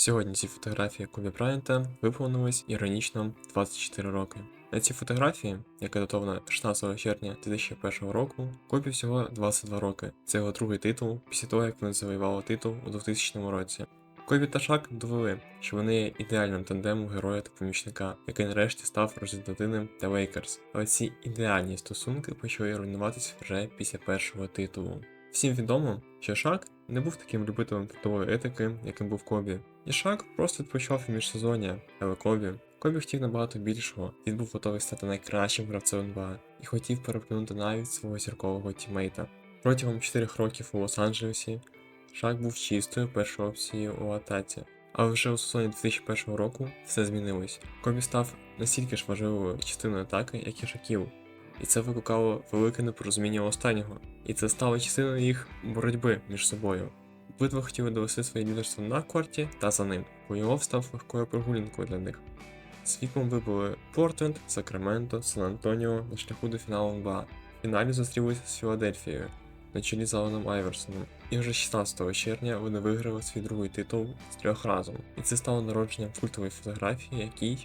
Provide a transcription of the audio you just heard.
Сьогодні ці фотографії Кобі Брайанта виповнились іронічно 24 роки. На цій фотографії, яка датована 16 червня 2001 року, Кобі всього 22 роки. Це його другий титул після того, як вони завоювали титул у 2000 році. Кобі та Шак довели, що вони є ідеальним тандемом героя та помічника, який нарешті став результативним для Лейкерс. Але ці ідеальні стосунки почали руйнуватися вже після першого титулу. Всім відомо, що Шак не був таким любителем трудової етики, яким був Кобі. І Шак просто відпочивав у міжсезоння, але Кобі. Кобі хотів набагато більшого, він був готовий стати найкращим гравцем НБА і хотів переплюнути навіть свого зіркового тімейта. Протягом 4 років у Лос-Анджелесі Шак був чистою першою опцією у атаці. Але вже у сезоні 2001 року все змінилось. Кобі став настільки ж важливою частиною атаки, як і Шаків. І це викликало велике непорозуміння останнього. І це стало частиною їх боротьби між собою. Обидва хотіли довести своє лідерство на корті та за ним. Плей-офф став легкою прогулянкою для них. Світлом вибули Портленд, Сакраменто, Сан-Антоніо на шляху до фіналу НБА. В фіналі зустрілися з Філадельфією на чолі з Аланом Айверсоном. І вже 16 червня вони виграли свій другий титул з трьох разом. І це стало народженням культової фотографії, якій